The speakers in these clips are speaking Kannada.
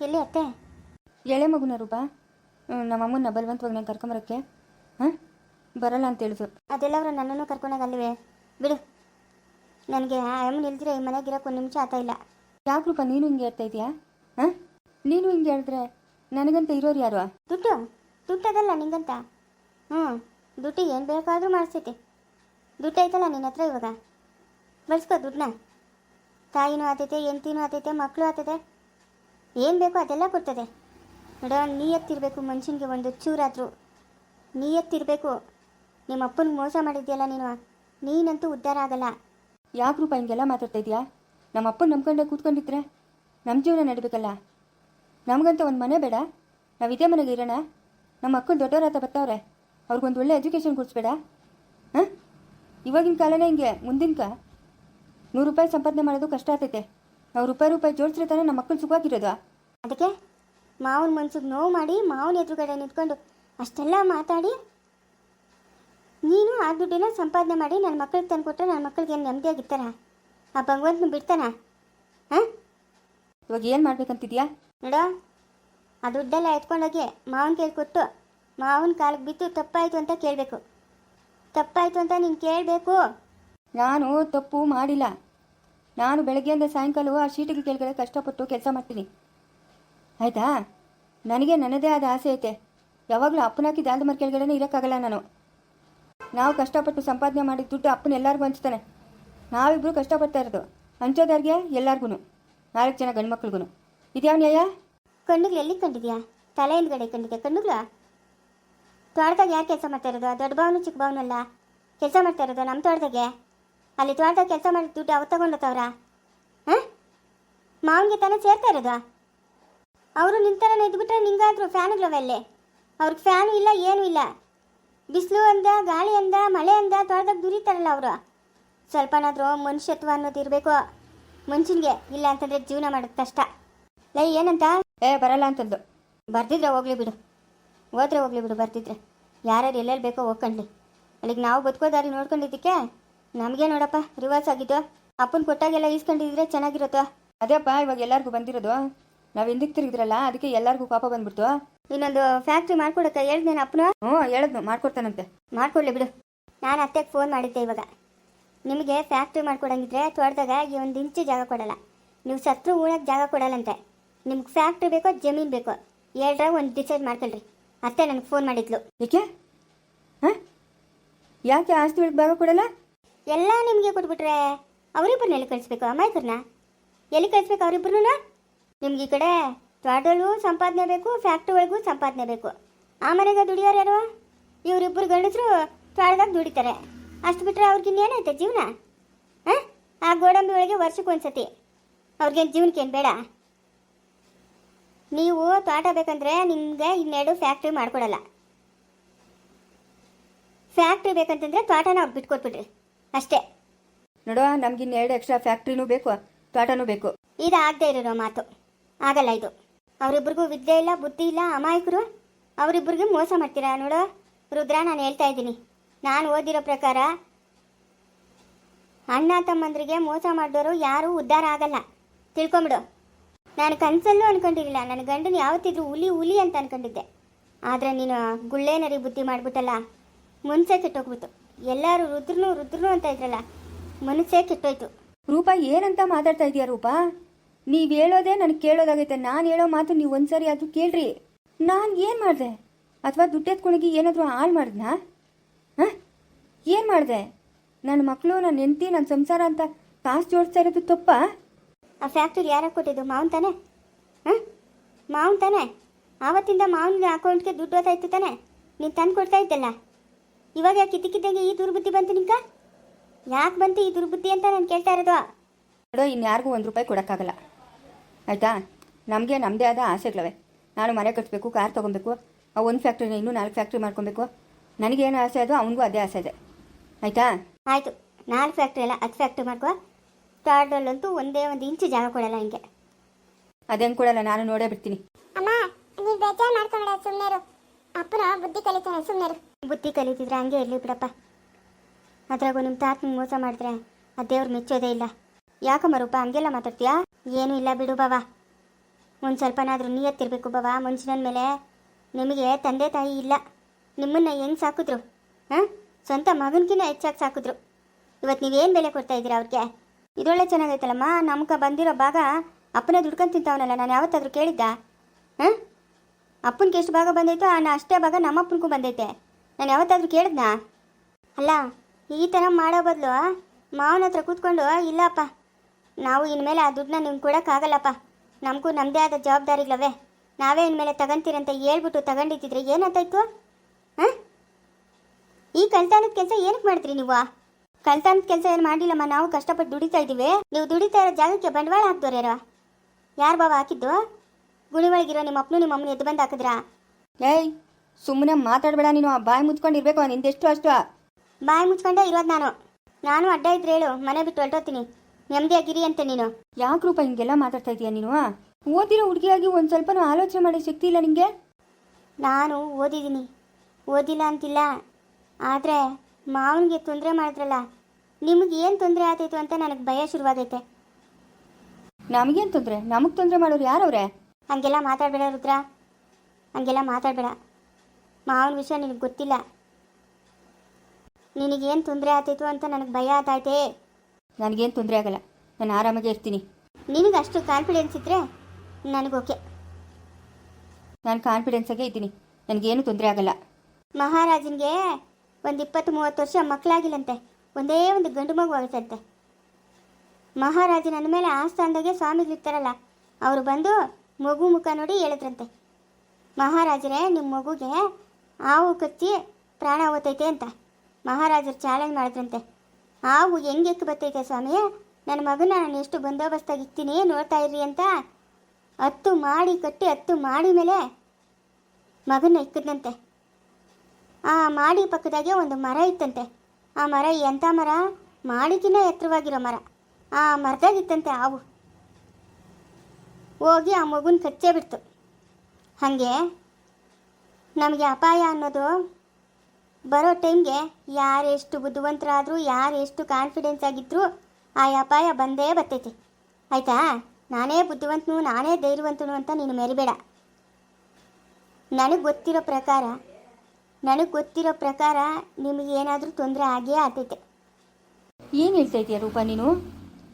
ಎಲ್ಲಿ ಅತ್ತೆ? ಎಳೆ ಮಗುನ ರೂಪ. ನಮ್ಮ ಅಮ್ಮನ ಬಲವಂತವಾಗಿ ನಾನು ಕರ್ಕೊಂಬರಕ್ಕೆ. ಹಾಂ? ಬರಲ್ಲ ಅಂತ ಹೇಳಿದ್ರು. ಅದೆಲ್ಲವರು ನನ್ನನ್ನು ಕರ್ಕೊಂಡಾಗ ಅಲ್ಲಿವೆ. ಬಿಡು. ನನಗೆ ಅಮ್ಮನ ಇಲ್ದಿರ ಈ ಮನೆಗಿರೋಕೆ ಒಂದು ನಿಮಿಷ ಆತ ಇಲ್ಲ. ಯಾಕೆ ರೂಪ ನೀನು ಹಿಂಗೆ ಹೇಳ್ತಾ ಇದೆಯಾ ಹಾಂ? ನೀನು ಹಿಂಗೆ ಹೇಳಿದ್ರೆ ನನಗಂತ ಇರೋರು ಯಾರು? ದುಡ್ಡು? ದುಡ್ಡದಲ್ಲ ನಿಂಗಂತ? ಹ್ಞೂ ದುಡ್ಡು ಏನು ಬೇಕಾದರೂ ಮಾಡಿಸ್ತೈತಿ ದುಡ್ಡು ಐತಲ್ಲ ನಿನ್ನ ಹತ್ರ ಇವಾಗ? ಬಳಸ್ಕೋ ದುಡ್ಡನ್ನ. ತಾಯಿನೂ ಆತೈತೆ ಎಂತಿನೂ ಆತೈತೆ, ಮಕ್ಕಳು ಆತೈತೆ. ಏನು ಬೇಕೋ ಅದೆಲ್ಲ ಕೊಡ್ತದೆ. ನೋಡ, ನೀಯತ್ತಿರಬೇಕು, ಮನುಷ್ಯನಿಗೆ ಒಂದು ಚೂರಾದರೂ. ನೀಯತ್ತಿರಬೇಕು. ನಿಮ್ಮ ಅಪ್ಪನಿಗೆ ಮೋಸ ಮಾಡಿದ್ಯಲ್ಲ ನೀನು? ನೀನಂತೂ ಉದ್ಧಾರ ಆಗಲ್ಲ. ಯಾಕೆ ರೂಪ ಹಿಂಗೆಲ್ಲ ಮಾತಾಡ್ತಾ ಇದೆಯಾ? ನಮ್ಮ ಅಪ್ಪನ ನಂಬ್ಕೊಂಡೆ ಕೂತ್ಕೊಂಡಿದ್ರೆ ನಮ್ಮ ಜೀವನ ನಡಿಬೇಕಲ್ಲ. ನಮಗಂತ ಒಂದು ಮನೆ ಬೇಡ. ನಾವು ಇದೇ ಮನೆಗೆ ಇರೋಣ. ನಮ್ಮ ಮಕ್ಕಳು ದೊಡ್ಡವರಾತ ಬರ್ತಾವ್ರೆ. ಅವ್ರಿಗೊಂದು ಒಳ್ಳೆ ಎಜುಕೇಷನ್ ಕೊಡಿಸ್ಬೇಡ. ಇವಾಗಿನ ಕಾಲನೇ ಹಿಂಗೆ ಮುಂದಿನ ಕ ನೂರು ರೂಪಾಯಿ ಸಂಪಾದನೆ ಮಾಡೋದು ಕಷ್ಟ ಆಗ್ತೈತೆ. ನಾವು ರೂಪಾಯಿ ರೂಪಾಯಿ ಜೋಡಿಸ್ರೆ ತಾನೇ ನಮ್ಮ ಮಕ್ಕಳು ಸುಖವಾಗಿರೋದು. ಅದಕ್ಕೆ ಮಾವನ ಮನ್ಸಿಗೆ ನೋವು ಮಾಡಿ ಮಾವನ ಎದುರುಗಡೆ ನಿಂತ್ಕೊಂಡು ಅಷ್ಟೆಲ್ಲ ಮಾತಾಡಿ ನೀನು ಆ ದುಡ್ಡಿನ ಸಂಪಾದನೆ ಮಾಡಿ ನನ್ನ ಮಕ್ಕಳಿಗೆ ತಂದು ಕೊಟ್ಟರೆ ನನ್ನ ಮಕ್ಕಳಿಗೆ ಏನು ನೆಮ್ಮದಿಯಾಗಿರ್ತಾರ? ಆ ಭಗವಂತನ ಬಿಡ್ತಾನ? ಹಾಂ? ಇವಾಗ ಏನು ಮಾಡ್ಬೇಕಂತಿದ್ಯಾ? ನೋಡ ಆ ದುಡ್ಡೆಲ್ಲ ಎತ್ಕೊಂಡೋಗಿ ಮಾವನ ಕೇಳಿಕೊಟ್ಟು ಮಾವನ ಕಾಲಿಗೆ ಬಿದ್ದು ತಪ್ಪಾಯಿತು ಅಂತ ಕೇಳಬೇಕು. ತಪ್ಪಾಯಿತು ಅಂತ ನೀನು ಕೇಳಬೇಕು? ನಾನು ತಪ್ಪು ಮಾಡಿಲ್ಲ. ನಾನು ಬೆಳಗ್ಗೆಯಿಂದ ಸಾಯಂಕಾಲ ಆ ಶೀಟಿಗೆ ಕೆಳಗಡೆ ಕಷ್ಟಪಟ್ಟು ಕೆಲಸ ಮಾಡ್ತೀನಿ. ಆಯಿತಾ? ನನಗೆ ನನ್ನದೇ ಆದ ಆಸೆ ಐತೆ. ಯಾವಾಗಲೂ ಅಪ್ಪನ ಹಾಕಿ ದಾಲ್ದ ಮರ ಕೆಳಗಡೆ ಇರೋಕ್ಕಾಗಲ್ಲ ನಾನು. ನಾವು ಕಷ್ಟಪಟ್ಟು ಸಂಪಾದನೆ ಮಾಡಿದ ದುಡ್ಡು ಅಪ್ಪನ ಎಲ್ಲರಿಗೂ ಹಂಚ್ತಾನೆ. ನಾವಿಬ್ಬರು ಕಷ್ಟಪಡ್ತಾ ಇರೋದು. ಹಂಚೋದಾರ್ಗೆ ಎಲ್ಲರಿಗೂ ನಾಲ್ಕು ಜನ ಗಂಡು ಮಕ್ಳಿಗೂ ಇದ್ಯಾವ ನ್ಯಾಯ? ಕಣ್ಣುಗಳು ಎಲ್ಲಿ ಕಂಡಿದ್ಯಾ? ತಲೆ ಹಿಂದ್ಗಡೆ ಕಂಡಿದ್ಯಾ ಕಣ್ಣುಗಳು? ತೋಟದಾಗ ಯಾರು ಕೆಲಸ ಮಾಡ್ತಾ ಇರೋದು? ದೊಡ್ಡ ಭಾವನು ಚಿಕ್ಕ ಭಾವನು ಅಲ್ಲ ಕೆಲಸ ಮಾಡ್ತಾ ಇರೋದು ನಮ್ಮ ತೋಟದಾಗೆ. ಅಲ್ಲಿ ತೋಟದಾಗ ಕೆಲಸ ಮಾಡಿ ದುಡ್ಡು ಅವ್ರು ತಗೊಂಡೋತವ್ರ ಹಾಂ? ಮಾವನಿಗೆ ತಾನೇ ಸೇರ್ತಾ ಇರೋದು? ಅವರು ನಿಂತರನೇ ಇದ್ಬಿಟ್ರೆ ನಿಂಗಾದ್ರು ಫ್ಯಾನ್ಗಳವೆ ಅಲ್ಲಿ ಅವ್ರಿಗೆ ಫ್ಯಾನು ಇಲ್ಲ ಏನೂ ಇಲ್ಲ. ಬಿಸಿಲು ಅಂದ ಗಾಳಿ ಅಂದ ಮಳೆ ಅಂದ ತೋಟದಾಗ ದುರಿತಾರಲ್ಲ ಅವರು. ಸ್ವಲ್ಪನಾದರೂ ಮನುಷ್ಯತ್ವ ಅನ್ನೋದು ಇರಬೇಕು. ಮನುಷ್ಯನಿಗೆ ಇಲ್ಲ ಅಂತಂದ್ರೆ ಜೀವನ ಮಾಡೋದು ಕಷ್ಟ. ಲೈ ಏನಂತ? ಏ ಬರಲ್ಲ ಅಂತದ್ದು ಬರ್ತಿದ್ರೆ ಹೋಗ್ಲಿ ಬಿಡು. ಹೋದ್ರೆ ಹೋಗ್ಲಿ ಬಿಡು ಬರ್ತಿದ್ರೆ. ಯಾರ್ಯಾರು ಎಲ್ಲೆಲ್ಲಿ ಬೇಕೋ ಹೋಗ್ಕಂಡ್ಲಿ. ಅಲ್ಲಿಗೆ ನಾವು ಬದುಕೋದಾರಿ ನೋಡ್ಕೊಂಡಿದ್ದಕ್ಕೆ ನಮಗೆ ನೋಡಪ್ಪ ರಿವರ್ಸ್ ಆಗಿದ್ದು. ಅಪ್ಪನ ಕೊಟ್ಟಾಗೆಲ್ಲ ಈಸ್ಕೊಂಡಿದ್ರೆ ಚೆನ್ನಾಗಿರುತ್ತೋ? ಅದೇಪ್ಪ ಇವಾಗ ಎಲ್ಲರಿಗೂ ಬಂದಿರೋದು? ನಾವು ಹಿಂದಕ್ಕೆ ತಿರುಗಿದ್ರಲ್ಲ ಅದಕ್ಕೆ ಎಲ್ಲರಿಗೂ ಪಾಪ ಬಂದ್ಬಿಡ್ತು. ಇನ್ನೊಂದು ಫ್ಯಾಕ್ಟ್ರಿ ಮಾಡ್ಕೊಡಕ್ಕ ಹೇಳ್ದೇನೆ ಅಪ್ಪನ? ಹ್ಞೂ ಹೇಳಿದ್ನು ಮಾಡ್ಕೊಡ್ತಾನಂತೆ. ಮಾಡ್ಕೊಡ್ಲಿ ಬಿಡು. ನಾನು ಅತ್ತೆಗೆ ಫೋನ್ ಮಾಡಿದ್ದೆ ಇವಾಗ. ನಿಮಗೆ ಫ್ಯಾಕ್ಟ್ರಿ ಮಾಡ್ಕೊಡಂಗಿದ್ರೆ ತೋಟದಾಗ ಈ ಒಂದು ಇಂಚು ಜಾಗ ಕೊಡಲ್ಲ. ನೀವು ಸತ್ರು ಉಳಕ್ಕೆ ಜಾಗ ಕೊಡಲ್ಲಂತೆ. ನಿಮ್ಗೆ ಫ್ಯಾಕ್ಟ್ರಿ ಬೇಕೋ ಜಮೀನು ಬೇಕೋ? ಹೇಳ್ರ ಒಂದು ಡಿಸೈಡ್ ಮಾಡ್ಕೊಳ್ರಿ. ಅತ್ತೆ ನನಗೆ ಫೋನ್ ಮಾಡಿದ್ಲು. ಏಕೆ? ಹಾಂ? ಯಾಕೆ ಆಸ್ತಿ ಒಳಗೆ ಭಾಗ ಕೊಡಲ್ಲ? ಎಲ್ಲ ನಿಮಗೆ ಕೊಟ್ಬಿಟ್ರೆ ಅವರಿಬ್ಬರನ್ನ ಎಲ್ಲಿ ಕಳಿಸ್ಬೇಕು ಅಮಾಯಕರನ್ನ ಎಲ್ಲಿ ಕಳಿಸ್ಬೇಕು ಅವರಿಬ್ಬರನ್ನ ನಿಮ್ಗೆ ಈ ಕಡೆ ತೋಟದಲ್ಲೂ ಸಂಪಾದನೆ ಬೇಕು ಫ್ಯಾಕ್ಟ್ರಿ ಒಳಗೂ ಸಂಪಾದನೆ ಬೇಕು. ಆ ಮನೆಗೆ ದುಡಿಯೋರು ಯಾರು? ಇವರಿಬ್ಬರು ಗಂಡಸರು ತೋಟದಾಗ ದುಡಿತಾರೆ. ಅಷ್ಟು ಬಿಟ್ಟರೆ ಅವ್ರಿಗಿನ್ನೇನೈತೆ ಜೀವನ? ಹಾಂ? ಆ ಗೋಡಂಬಿ ಒಳಗೆ ವರ್ಷಕ್ಕೆ ಒಂದ್ಸತಿ ಅವ್ರಿಗೇನು ಜೀವನಕ್ಕೇನು ಬೇಡ? ನೀವು ತೋಟ ಬೇಕಂದ್ರೆ ನಿಮಗೆ ಇನ್ನೆರಡು ಫ್ಯಾಕ್ಟ್ರಿ ಮಾಡ್ಕೊಡಲ್ಲ. ಫ್ಯಾಕ್ಟ್ರಿ ಬೇಕಂತಂದ್ರೆ ತೋಟನ ಬಿಟ್ಕೊಟ್ಬಿಡ್ರಿ ಅಷ್ಟೇ. ನೋಡುವ ನಮ್ಗೆ ಇನ್ನೆರಡು ಎಕ್ಸ್ಟ್ರಾ ಫ್ಯಾಕ್ಟ್ರಿನೂ ಬೇಕು ತೋಟನೂ ಬೇಕು. ಇದು ಆಗದೆ ಇರೋ ಮಾತು. ಆಗಲ್ಲ ಇದು. ಅವರಿಬ್ರಿಗೂ ವಿದ್ಯೆ ಇಲ್ಲ ಬುದ್ಧಿ ಇಲ್ಲ ಅಮಾಯಕರು ಅವರಿಬ್ರಿಗೆ ಮೋಸ ಮಾಡ್ತೀರಾ ನೋಡು? ರುದ್ರ ನಾನು ಹೇಳ್ತಾ ಇದ್ದೀನಿ. ನಾನು ಓದಿರೋ ಪ್ರಕಾರ ಅಣ್ಣ ತಮ್ಮಂದ್ರಿಗೆ ಮೋಸ ಮಾಡಿದವರು ಯಾರೂ ಉದ್ಧಾರ ಆಗಲ್ಲ. ತಿಳ್ಕೊಂಬಿಡು. ನಾನು ಕನಸಲ್ಲೂ ಅನ್ಕೊಂಡಿರಲಿಲ್ಲ. ನನ್ನ ಗಂಡನ ಯಾವತ್ತಿದ್ರು ಹುಲಿ ಹುಲಿ ಅಂತ ಅನ್ಕೊಂಡಿದ್ದೆ. ಆದರೆ ನೀನು ಗುಳ್ಳೇನರಿ ಬುದ್ಧಿ ಮಾಡಿಬಿಟ್ಟಲ್ಲ, ಮುನ್ಸೆ ಕೆಟ್ಟೋಗ್ಬಿಟ್ಟು ಎಲ್ಲರೂ ರುದ್ರನು ರುದ್ರನು ಅಂತ ಇದ್ರಲ್ಲ, ಮನಸ್ಸೇ ಕೆಟ್ಟೋಯ್ತು. ರೂಪ, ಏನಂತ ಮಾತಾಡ್ತಾ ಇದೀಯ ರೂಪ? ನೀವು ಹೇಳೋದೇ ನನಗೆ ಕೇಳೋದಾಗೈತೆ. ನಾನು ಹೇಳೋ ಮಾತು ನೀವು ಒಂದ್ಸರಿ ಆದರೂ ಕೇಳ್ರಿ. ನಾನು ಏನು ಮಾಡಿದೆ? ಅಥವಾ ದುಡ್ಡೆತ್ಕೊಳಗಿ ಏನಾದರೂ ಹಾಳು ಮಾಡಿದ್ನಾ? ಹಾಂ? ಏನು ಮಾಡಿದೆ? ನನ್ನ ಮಕ್ಕಳು ನನ್ನ ಹೆಂಡತಿ ನನ್ನ ಸಂಸಾರ ಅಂತ ಕಾಸು ಜೋಡಿಸ್ತಾ ಇರೋದು ತಪ್ಪಾ? ಆ ಫ್ಯಾಕ್ಟರಿ ಯಾರು ಕೊಟ್ಟಿದ್ದು? ಮಾವನ್ ತಾನೆ? ಹಾಂ? ಮಾವನ್ ತಾನೆ? ಆವತ್ತಿಂದ ಮಾವನ ಅಕೌಂಟ್ಗೆ ದುಡ್ಡು ಓದಾಯ್ತು ತಾನೆ? ನೀನು ತಂದು ಕೊಡ್ತಾ ಇದ್ದಲ್ಲ? ಇವಾಗ ಯಾಕೆ ಇದ್ದಕ್ಕಿದ್ದಂಗೆ ಈ ದುರ್ಬುದ್ಧಿ ಬಂತು ನಿಂಕ ಯಾಕೆ ಬಂತು ಈ ದುರ್ಬುದ್ಧಿ ಅಂತ ನಾನು ಕೇಳ್ತಾ ಇರೋದು? ನೋಡೋ ಇನ್ಯಾರಿಗೂ ಒಂದು ರೂಪಾಯಿ ಕೊಡೋಕ್ಕಾಗಲ್ಲ. ಆಯಿತಾ? ನಮಗೆ ನಮ್ಮದೇ ಆದ ಆಸೆಗಳವೆ. ನಾನು ಮನೆ ಕಟ್ಟಬೇಕು ಕಾರ್ ತೊಗೊಬೇಕು ಆ ಒಂದು ಫ್ಯಾಕ್ಟ್ರಿನ ಇನ್ನೂ ನಾಲ್ಕು ಫ್ಯಾಕ್ಟ್ರಿ ಮಾಡ್ಕೊಬೇಕು. ನನಗೇನು ಆಸೆ ಅದು ಅವನಿಗೂ ಅದೇ ಆಸೆ ಇದೆ. ಆಯಿತಾ? ಆಯಿತು. ನಾಲ್ಕು ಫ್ಯಾಕ್ಟ್ರಿ ಅಲ್ಲ ಹತ್ತು ಫ್ಯಾಕ್ಟ್ರಿ ಮಾಡ್ಕೋ. ತೋಟದಲ್ಲಂತೂ ಒಂದೇ ಒಂದು ಇಂಚು ಜಾಗ ಕೊಡಲ್ಲ ಹಿಂಗೆ. ಅದೇನು ಕೊಡಲ್ಲ ನಾನು ನೋಡೇ ಬಿಡ್ತೀನಿ. ಅಮ್ಮ ನೀವು ಬೇಜಾರು ಮಾಡ್ಕೊಂಡ ಸುಮ್ಮನೆ ಅಪ್ಪನ ಬುದ್ಧಿ ಕಲಿತಾನೆ ಸುಮ್ಮನೆ ಬುದ್ಧಿ ಕಲಿತಿದ್ರೆ ಹಂಗೆ ಇರಲಿ ಬಿಡಪ್ಪ. ಅದ್ರಾಗೂ ನಿಮ್ಮ ತಾತನ ಮೋಸ ಮಾಡಿದ್ರೆ ಆ ದೇವ್ರು ಮೆಚ್ಚೋದೇ ಇಲ್ಲ. ಯಾಕಮ್ಮ ರೂಪ ಹಂಗೆಲ್ಲ ಮಾತಾಡ್ತೀಯಾ? ಏನೂ ಇಲ್ಲ ಬಿಡು ಬಾವ. ಒಂದು ಸ್ವಲ್ಪನಾದರೂ ನಿಯತ್ತಿರಬೇಕು ಬಾವ ಮುಂಚಿನ ಮೇಲೆ ನಿಮಗೆ ತಂದೆ ತಾಯಿ ಇಲ್ಲ. ನಿಮ್ಮನ್ನು ಹೆಂಗೆ ಸಾಕಿದ್ರು? ಹಾಂ? ಸ್ವಂತ ಮಗನಿಗಿಂತ ಹೆಚ್ಚಾಗಿ ಸಾಕಿದ್ರು. ಇವತ್ತು ನೀವೇನು ಬೆಲೆ ಕೊಡ್ತಾ ಇದ್ದೀರಾ ಅವ್ರಿಗೆ? ಇದೊಳ್ಳೆ ಚೆನ್ನಾಗೈತಲ್ಲಮ್ಮ? ನಮ್ಗೆ ಬಂದಿರೋ ಭಾಗ ಅಪ್ಪನೇ ದುಡ್ಕೊಂಡು ತಿಂತಾವನಲ್ಲ, ನಾನು ಯಾವತ್ತಾದರೂ ಕೇಳಿದ್ದ? ಹಾಂ? ಅಪ್ಪನಿಗೆ ಎಷ್ಟು ಭಾಗ ಬಂದೈತೋ ನಾನು ಅಷ್ಟೇ ಭಾಗ ನಮ್ಮ ಅಪ್ಪನಿಗೂ ಬಂದೈತೆ. ನಾನು ಯಾವತ್ತಾದರೂ ಕೇಳಿದ್ನಾ? ಅಲ್ಲ, ಈ ಥರ ಮಾಡೋ ಬದಲು ಮಾವನ ಹತ್ರ ಕೂತ್ಕೊಂಡು, ಇಲ್ಲಪ್ಪ, ನಾವು ಇನ್ಮೇಲೆ ಆ ದುಡ್ಡನ್ನ ನಿಮ್ಗೆ ಕೊಡೋಕ್ಕಾಗಲ್ಲಪ್ಪ. ನಮಗೂ ನಮ್ಮದೇ ಆದ ಜವಾಬ್ದಾರಿಗಳವೆ. ನಾವೇ ಇನ್ಮೇಲೆ ತಗೊಂತೀರಂತ ಹೇಳ್ಬಿಟ್ಟು ತಗೊಂಡಿದ್ದಿದ್ರೆ ಏನಂತಾಯ್ತು ಹಾಂ? ಈ ಕಲ್ತಾನದ ಕೆಲಸ ಏನಕ್ಕೆ ಮಾಡ್ತೀರಿ ನೀವು? ಕಳ್ತನದ ಕೆಲಸ ಏನು ಮಾಡಿಲ್ಲಮ್ಮ ನಾವು ಕಷ್ಟಪಟ್ಟು ದುಡಿತಾ ಇದ್ದೀವಿ ನೀವು ದುಡಿತಾ ಇರೋ ಜಾಗಕ್ಕೆ ಬಂಡವಾಳ ಹಾಕ್ದವ್ರು ಯಾರು? ಯಾರು ಬಾವ ಹಾಕಿದ್ದು? ಗುಣಿ ಒಳಗಿರೋ ನಿಮ್ಮ ಅಪ್ಪನು ನಿಮ್ಮ ಅಮ್ಮನ ಎದ್ದು ಬಂದು ಹಾಕಿದ್ರಾ? ಏಯ್ ಸುಮ್ಮನೆ ಮಾತಾಡಬೇಡ ನೀನು ಆ ಬಾಯಿ ಮುಚ್ಕೊಂಡಿರ್ಬೇಕು ನಿಂದೆಷ್ಟು ಅಷ್ಟು. ಬಾಯಿ ಮುಚ್ಕೊಂಡೇ ಇರೋದು ನಾನು. ನಾನು ಅಡ್ಡ ಇದ್ರೆ ಹೇಳು ಮನೆ ಬಿಟ್ಟು ಹೊರಟೋತೀನಿ ನೆಮ್ಮದಿಯಾಗಿರಿ ಅಂತ ನೀನು. ಯಾಕೆ ರೂಪ ಹಿಂಗೆಲ್ಲ ಮಾತಾಡ್ತಾ ಇದೀಯ ನೀನು? ಓದಿರೋ ಹುಡುಗಿಯಾಗಿ ಒಂದು ಸ್ವಲ್ಪನೂ ಆಲೋಚನೆ ಮಾಡೋ ಶಕ್ತಿ ಇಲ್ಲ ನಿಮಗೆ ನಾನು ಓದಿದ್ದೀನಿ. ಓದಿಲ್ಲ ಅಂತಿಲ್ಲ. ಆದರೆ ಮಾವನಿಗೆ ತೊಂದರೆ ಮಾಡಿದ್ರಲ್ಲ ನಿಮಗೆ ಏನು ತೊಂದರೆ ಆತೈತು ಅಂತ ನನಗೆ ಭಯ ಶುರುವಾದೈತೆ ನಮಗೇನು ತೊಂದರೆ? ನಮಗೆ ತೊಂದರೆ ಮಾಡೋರು ಯಾರವ್ರೆ? ಹಂಗೆಲ್ಲ ಮಾತಾಡಬೇಡ ರುದ್ರ. ಹಂಗೆಲ್ಲ ಮಾತಾಡಬೇಡ. ಮಾವನ ವಿಷಯ ನಿನಗೆ ಗೊತ್ತಿಲ್ಲ. ನಿನಗೇನು ತೊಂದರೆ ಆತೈತು ಅಂತ ನನಗೆ ಭಯ ಆತೈತೆ ನನಗೇನು ತೊಂದರೆ ಆಗಲ್ಲ. ನಾನು ಆರಾಮಾಗೆ ಇರ್ತೀನಿ. ನಿನಗೆ ಅಷ್ಟು ಕಾನ್ಫಿಡೆನ್ಸ್ ಇದ್ರೆ ನನಗೆ ಓಕೆ. ನಾನು ಕಾನ್ಫಿಡೆನ್ಸಾಗೇ ಇದ್ದೀನಿ. ನನಗೇನು ತೊಂದರೆ ಆಗಲ್ಲ. ಮಹಾರಾಜನಿಗೆ ಒಂದು ಇಪ್ಪತ್ತು ಮೂವತ್ತು ವರ್ಷ ಮಕ್ಕಳಾಗಿಲ್ಲಂತೆ. ಒಂದೇ ಒಂದು ಗಂಡು ಮಗು ಆಗುತ್ತಂತೆ ಮಹಾರಾಜನ ಅಂದಮೇಲೆ ಆಸ್ಥಾನದಾಗೆ ಸ್ವಾಮಿಗಳಿರ್ತಾರಲ್ಲ ಅವರು ಬಂದು ಮಗು ಮುಖ ನೋಡಿ ಹೇಳಿದ್ರಂತೆ. ಮಹಾರಾಜರೇ ನಿಮ್ಮ ಮಗುಗೆ ಹಾವು ಕಚ್ಚಿ ಪ್ರಾಣ ಹೋಗ್ತೈತೆ ಅಂತ ಮಹಾರಾಜರು ಚಾಲೆಂಜ್ ಮಾಡಿದ್ರಂತೆ. ಹಾವು ಹೆಂಗೆ ಬತ್ತೈತೆ ಬರ್ತೈತೆ ಸ್ವಾಮಿ? ನನ್ನ ಮಗನ ನಾನು ಎಷ್ಟು ಬಂದೋಬಸ್ತಾಗಿ ಇಕ್ತೀನಿ, ನೋಡ್ತಾ ಇರ್ರಿ ಅಂತ ಹತ್ತು ಮಾಡಿ ಕಟ್ಟಿ ಹತ್ತು ಮಾಡಿ ಮೇಲೆ ಮಗನ ಇಕ್ಕದಂತೆ ಆ ಮಾಡಿ ಪಕ್ಕದಾಗೆ ಒಂದು ಮರ ಇತ್ತಂತೆ. ಆ ಮರ ಎಂಥ ಮರ? ಮಾಡಿಕಿನ್ನ ಎತ್ತರವಾಗಿರೋ ಮರ. ಆ ಮರದಾಗಿತ್ತಂತೆ ಹಾವು. ಹೋಗಿ ಆ ಮಗುನ ಕಚ್ಚೇ ಬಿಡ್ತು. ಹಾಗೆ ನಮಗೆ ಅಪಾಯ ಅನ್ನೋದು ಬರೋ ಟೈಮ್ಗೆ ಯಾರೆಷ್ಟು ಬುದ್ಧಿವಂತರಾದರೂ ಯಾರು ಎಷ್ಟು ಕಾನ್ಫಿಡೆನ್ಸ್ ಆಗಿದ್ದರೂ ಆ ಅಪಾಯ ಬಂದೇ ಬರ್ತೈತಿ. ಆಯಿತಾ? ನಾನೇ ಬುದ್ಧಿವಂತನು, ನಾನೇ ಧೈರ್ಯವಂತನು ಅಂತ ನೀನು ಮೆರಿಬೇಡ. ನನಗೆ ಗೊತ್ತಿರೋ ಪ್ರಕಾರ ನನಗೆ ಗೊತ್ತಿರೋ ಪ್ರಕಾರ ನಿಮಗೆ ಏನಾದರೂ ತೊಂದರೆ ಆಗೇ ಆಗ್ತೈತೆ. ಏನು ಹೇಳ್ತಾ ಇದೀಯ ರೂಪ ನೀನು?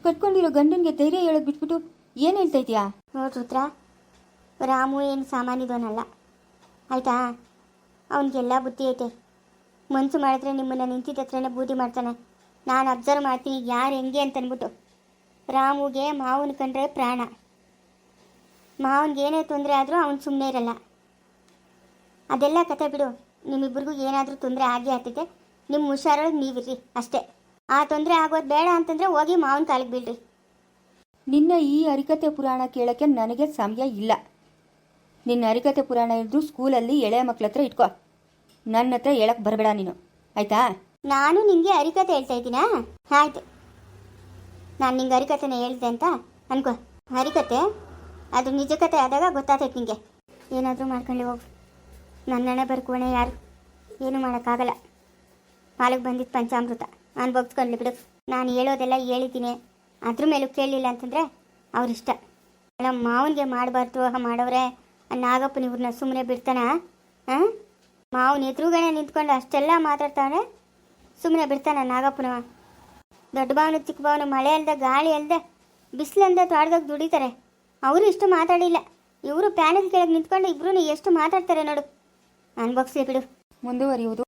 ಕಟ್ಕೊಂಡಿರೋ ಗಂಡನಿಗೆ ಧೈರ್ಯ ಹೇಳೋದು ಬಿಟ್ಬಿಟ್ಟು ಏನು ಹೇಳ್ತಾ ಇದೀಯಾ? ನೋಡು ರುದ್ರ ರಾಮು ಏನು ಸಾಮಾನ್ಯದವನಲ್ಲ. ಆಯಿತಾ? ಅವನಿಗೆಲ್ಲ ಬುದ್ಧಿ ಐತೆ. ಮನಸ್ಸು ಮಾಡಿದ್ರೆ ನಿಮ್ಮನ್ನು ನಿಂತಿದ್ದ ಹತ್ರನೇ ಬೂದಿ ಮಾಡ್ತಾನೆ. ನಾನು ಅಬ್ಸರ್ವ್ ಮಾಡ್ತೀನಿ ಯಾರು ಹೆಂಗೆ ಅಂತ ಅಂದ್ಬಿಟ್ಟು ರಾಮುಗೆ ಮಾವನ ಕಂಡ್ರೆ ಪ್ರಾಣ. ಮಾವನಿಗೆ ಏನೇ ತೊಂದರೆ ಆದರೂ ಅವನು ಸುಮ್ಮನೆ ಇರಲ್ಲ. ಅದೆಲ್ಲ ಕತೆ ಬಿಡು. ನಿಮ್ಮಿಬ್ಬರಿಗೂ ಏನಾದರೂ ತೊಂದರೆ ಆಗೇ ಆಗ್ತೈತೆ ನಿಮ್ಮ ಹುಷಾರೊಳಗೆ ನೀವಿರ್ರಿ ಅಷ್ಟೇ. ಆ ತೊಂದರೆ ಆಗೋದು ಬೇಡ ಅಂತಂದರೆ ಹೋಗಿ ಮಾವನ ಕಾಲಿಗೆ ಬೀಳ್ರಿ. ನಿನ್ನ ಈ ಹರಿಕತೆ ಪುರಾಣ ಕೇಳೋಕ್ಕೆ ನನಗೆ ಸಮಯ ಇಲ್ಲ. ನಿನ್ನ ಹರಿಕತೆ ಪುರಾಣ ಇದ್ದು ಸ್ಕೂಲಲ್ಲಿ ಎಳೆಯ ಮಕ್ಳ ಹತ್ರ ಇಟ್ಕೋ. ನನ್ನ ಹತ್ರ ಹೇಳಕ್ಕೆ ಬರಬೇಡ ನೀನು. ಆಯ್ತಾ? ನಾನು ನಿಂಗೆ ಹರಿಕತೆ ಹೇಳ್ತಾ ಇದ್ದೀನಾ? ಆಯ್ತು. ನಾನು ನಿಂಗೆ ಹರಿಕತೆನ ಹೇಳ್ದೆ ಅಂತ ಅನ್ಕೋ. ಹರಿಕತೆ ಅದು ನಿಜ ಕತೆ ಆದಾಗ ಗೊತ್ತಾಗ್ತೈತೆ ನಿಂಗೆ. ಏನಾದರೂ ಮಾಡ್ಕೊಂಡು ಹೋಗು ನನ್ನಣೆ ಬರ್ಕೋಣೆ ಯಾರು? ಏನು ಮಾಡೋಕ್ಕಾಗಲ್ಲ. ಪಾಲಕ್ಕೆ ಬಂದಿದ್ದು ಪಂಚಾಮೃತ. ಅನ್ಭೋಗಿಸ್ಕೊಂಡ್ಲಿ ಬಿಡು. ನಾನು ಹೇಳೋದೆಲ್ಲ ಹೇಳಿದ್ದೀನಿ. ಅದ್ರ ಮೇಲೂ ಕೇಳಲಿಲ್ಲ ಅಂತಂದರೆ ಅವ್ರಿಷ್ಟ. ಅಲ್ಲ ಮಾವನಿಗೆ ಮಾಡಬಾರ್ದು ಮಾಡೋರೆ ನಾಗಪ್ಪನ ಇವ್ರನ್ನ ಸುಮ್ಮನೆ ಬಿಡ್ತಾನ? ಹಾಂ ಮಾವನ ಎದುರುಗಡೆ ನಿಂತ್ಕೊಂಡು ಅಷ್ಟೆಲ್ಲ ಮಾತಾಡ್ತಾವನೆ. ಸುಮ್ಮನೆ ಬಿಡ್ತಾನ ನಾಗಪ್ಪನವ? ದೊಡ್ಡ ಭಾವನ, ಚಿಕ್ಕ ಭಾವನ, ಮಳೆ ಅಲ್ದೆ, ಗಾಳಿ ಅಲ್ಲದೆ ಬಿಸಿಲಂದ ತೋಟದಾಗ ದುಡಿತಾರೆ. ಅವರು ಇಷ್ಟು ಮಾತಾಡಿಲ್ಲ. ಇವರು ಪ್ಯಾನಲ್ ಕೆಳಗೆ ನಿಂತ್ಕೊಂಡು ಇಬ್ರು ಎಷ್ಟು ಮಾತಾಡ್ತಾರೆ ನೋಡು. ಅನ್ಬಾಕ್ಸ್ಲಿ ಬಿಡು. ಮುಂದುವರಿಯುವುದು.